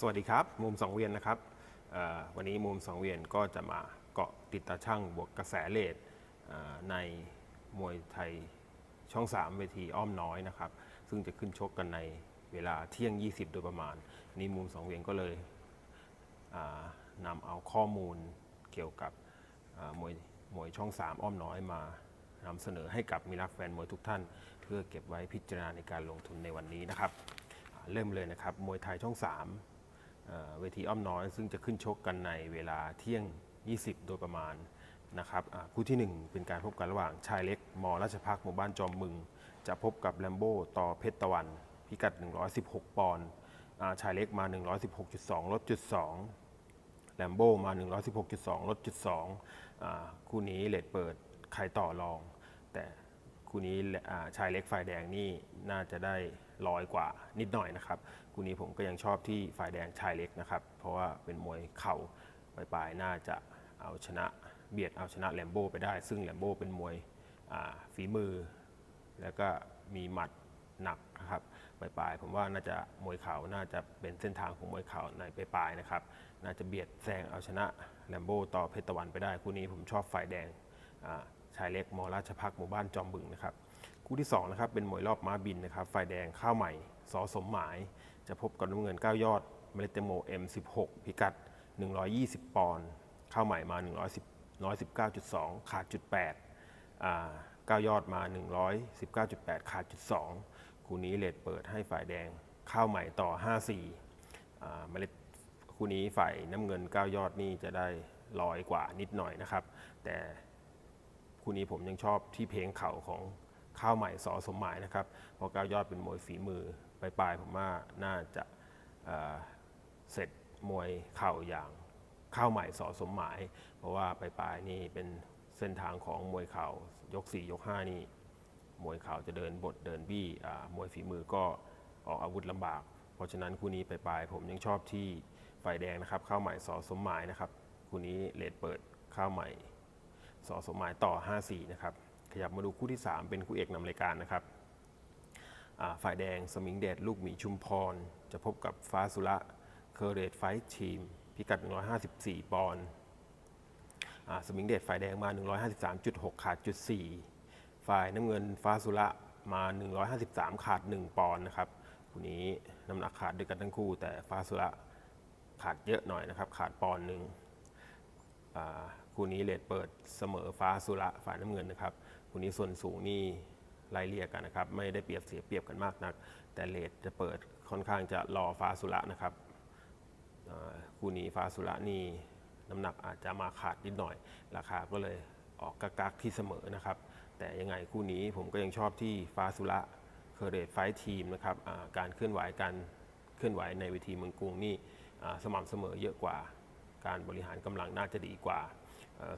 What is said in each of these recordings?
สวัสดีครับ มุมสองเวียนนะครับวันนี้มุมสองเวียนก็จะมาเกาะติดตาช่างบวกกระแสเลดในมวยไทยช่อง 3 เวทีอ้อมน้อยนะครับ ซึ่งจะขึ้นชกกันในเวลาเที่ยง 20 โดยประมาณ นี้มุมสองเวียนก็เลยนำเอาข้อมูลเกี่ยวกับมวยมวยช่อง 3 อ้อมน้อยมานำเสนอให้กับมิรักแฟนมวยทุกท่าน เพื่อเก็บไว้พิจารณาในการลงทุนในวันนี้นะครับ เริ่มเลยนะครับมวยไทยช่อง 3 เวทีอ้อมน้อย ซึ่งจะขึ้นชกกันในเวลาเที่ยง 20 โดยประมาณนะครับคู่ที่ 1 เป็นการพบกันระหว่างชายเล็กมราชพักหมู่บ้านจอมมึง จะพบกับแลมโบ้ต่อเพชรตะวัน พิกัด 116 ปอนด์ชายเล็กมา 116.2 ลดจุด2แลมโบ้มา 116.2 ลดจุด2อ่าคู่นี้เลทเปิดใครต่อรอง แต่คู่นี้ชายเล็กฝ่ายแดงนี่น่าจะได้ ลอยกว่านิดหน่อยนะครับคู่นี้ผมก็ยังชอบที่ฝ่ายแดงชายเล็กนะครับ เพราะว่าเป็นมวยเข่าปลายๆน่าจะเอาชนะเบียดเอาชนะแลมโบ้ไปได้ ซึ่งแลมโบ้เป็นมวยฝีมือ แล้วก็มีหมัดหนักนะครับปลายๆผมว่าน่าจะมวยเข่าน่าจะเป็นเส้นทางของมวยเข่าในปลายๆนะครับ น่าจะเบียดแซงเอาชนะแลมโบ้ต่อเพชรตะวันไปได้คู่นี้ผมชอบฝ่ายแดงชายเล็กมราชพักหมู่บ้านจอมบึงนะครับ คู่ที่2นะครับเป็นมวยรอบม้าบินนะครับฝ่ายแดงข้าวใหม่สอสมหมาย จะพบกับน้ำเงิน 9 ยอดเมเลเตโม M16 พิกัด 120 ปอนด์ข้าวใหม่มา 110 119.2 ขาดจุด8อ่า9ยอดมา 119.8 ขาดจุด2คู่นี้เลทเปิดให้ฝ่ายแดงข้าวใหม่ต่อ 54อ่าเมล็ดคู่นี้ฝ่ายน้ำเงิน 9 ยอดนี่จะได้ลอยกว่านิดหน่อยนะครับ แต่คู่นี้ผมยังชอบที่เพลงเข่าของ ข้าวใหม่สอสมหมายนะครับพราะก้าวยอดเป็นมวยฝีมือปลายผมว่าน่าจะเเสร็จมวยเข่าอย่างข้าวใหม่สอสมหมาย เพราะว่าปลายนี่เป็นเส้นทางของมวยเข่ายก 4 ยก 5 นี่ มวยเข่าจะเดินบทเดินบี้มวยฝีมือก็ออกอาวุธลำบาก เพราะฉะนั้นคู่นี้ปลายผมยังชอบที่ฝ่ายแดงนะครับข้าวใหม่สอสมหมายนะครับคู่นี้เลดเปิดข้าวใหม่สอสมหมายต่อ 54 นะครับ ขยับมาดูคู่ที่ 3 เป็นคู่เอกนำรายการนะครับฝ่ายแดงสมิงเดชลูกหมีชุมพร จะพบกับฟ้าสุระเคอร์เรตไฟท์ทีม พิกัด 154 ปอนด์อ่าสมิงเดชฝ่ายแดงมา 153.6 ขาดจุด 4 ฝ่ายน้ำเงินฟ้าสุระมา 153 ขาด 1 ปอนด์นะครับคู่นี้น้ำหนักขาดด้วยกันทั้งคู่ แต่ฟ้าสุระขาดเยอะหน่อยนะครับ ขาดปอนด์หนึ่ง คู่นี้เลดเปิดเสมอฟ้าสุระฝ่ายน้ำเงินนะครับคู่นี้ส่วนสูงนี่ไล่เรียกกันนะครับ ไม่ได้เปรียบเสียเปรียบกันมากนัก แต่เลดจะเปิดค่อนข้างจะรอฟ้าสุระนะครับคู่นี้ฟ้าสุระนี่น้ำหนักอาจจะมาขาดนิดหน่อย ราคาก็เลยออกกักกักที่เสมอนะครับ แต่ยังไงคู่นี้ผมก็ยังชอบที่ฟ้าสุระเคอร์เรตไฟทีมนะครับการเคลื่อนไหวการเคลื่อนไหวในเวทีเมืองกรุงนี่สม่ำเสมอเยอะกว่า การบริหารกำลังน่าจะดีกว่า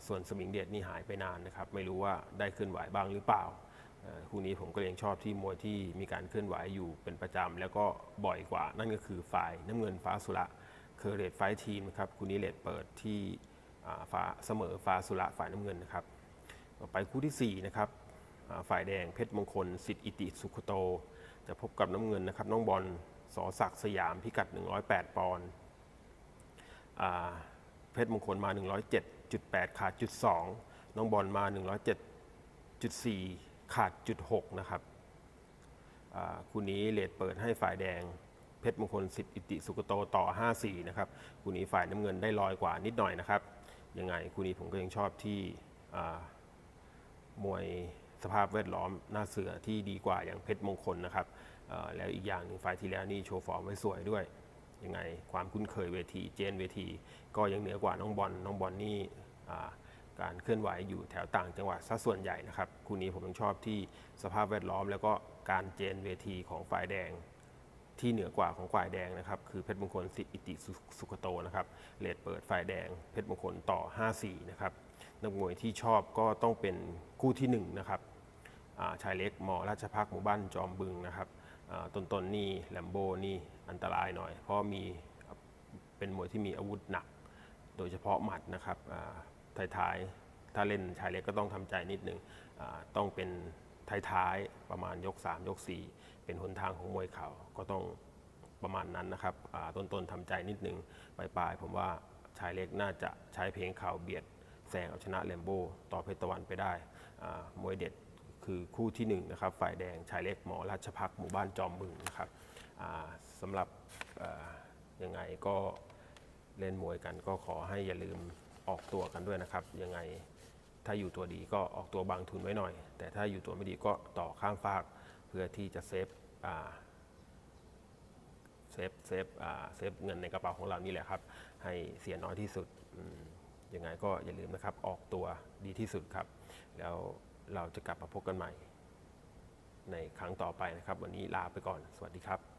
ส่วนสมิงเดชนี่หายไปนานนะครับ ไม่รู้ว่าได้เคลื่อนไหวบ้างหรือเปล่าคู่นี้ผมก็ยังชอบที่มวยที่มีการเคลื่อนไหวอยู่เป็นประจำแล้วก็บ่อยกว่า นั่นก็คือฝ่ายน้ำเงินฟ้าสุระเคอร์เรตไฟทีมครับคู่นี้เลทเปิดที่ฟ้าเสมอฟ้าสุระฝ่ายน้ำเงินนะครับต่อไปคู่ที่4นะครับฝ่ายแดงเพชรมงคลสิทธิอิติสุขโต จะพบกับน้ำเงินนะครับน้องบอลสอศักดิ์สยามพิกัด 108 ปอนด์อ่าเพชรมงคลมา 107.8 ขาดจุด2น้องบอลมา 107.4 ขาดจุด6นะครับคู่นี้เลทเปิดให้ฝ่ายแดงเพชรมงคลสิทธิอิติสุขโตต่อ 5-4 นะครับคู่นี้ฝ่ายน้ำเงินได้ลอยกว่านิดหน่อยนะครับ ยังไงคู่นี้ผมก็ยังชอบที่มวยสภาพแวดล้อมหน้าเสือที่ดีกว่าอย่างเพชรมงคลนะครับแล้วอีกอย่างหนึ่งไฟล์ที่แล้วนี่โชว์ฟอร์มไว้สวยด้วย ยังไงความคุ้นเคยเวทีเจนเวที ก็ยังเหนือกว่าน้องบอลน้องบอลนี่การเคลื่อนไหวอยู่แถวต่างจังหวัดซะส่วนใหญ่นะครับคู่นี้ผมยังชอบที่สภาพแวดล้อม แล้วก็การเจนเวทีของฝ่ายแดง ที่เหนือกว่าของฝ่ายแดงนะครับคือเพชรมงคลสิทธิอิติสุขโตนะครับเลดเปิดฝ่ายแดง เพชรมงคลต่อ 5-4 นะครับนักมวยที่ชอบก็ต้องเป็นคู่ที่1นะครับ ชายเล็กมราชพักหมู่บ้านจอมบึงนะครับต้นๆนนี่แลมโบนี่อันตรายหน่อย เพราะมีเป็นมวยที่มีอาวุธหนัก โดยเฉพาะหมัดนะครับอ่าท้ายๆถ้าเล่นชายเล็กก็ต้องทำใจนิดหนึ่งต้องเป็นท้ายๆประมาณยก 3 ยก 4 เป็นหนทางของมวยเข่าก็ต้องประมาณนั้นนะครับต้นๆทำใจนิดนึงปลายๆผมว่าชายเล็กน่าจะใช้เพลงข่าวเบียดแซงเอาชนะแลมโบต่อเพชรตะวันไปได้มวยเด็ด คือคู่ที่หนึ่งนะครับฝ่ายแดงชายเล็กหมอราชพักหมู่บ้านจอมบึงนะครับสำหรับยังไงก็เล่นมวยกันก็ขอให้อย่าลืมออกตัวกันด้วยนะครับ ยังไงถ้าอยู่ตัวดีก็ออกตัวบางทุนไว้หน่อย แต่ถ้าอยู่ตัวไม่ดีก็ต่อข้ามฟากเพื่อที่จะเซฟเซฟเซฟเซฟเงินในกระเป๋าของเรานี่แหละครับ ให้เสียน้อยที่สุดยังไงก็อย่าลืมนะครับออกตัวดีที่สุดครับ แล้ว เราจะกลับมาพบกันใหม่ ในครั้งต่อไปนะครับ วันนี้ลาไปก่อน สวัสดีครับ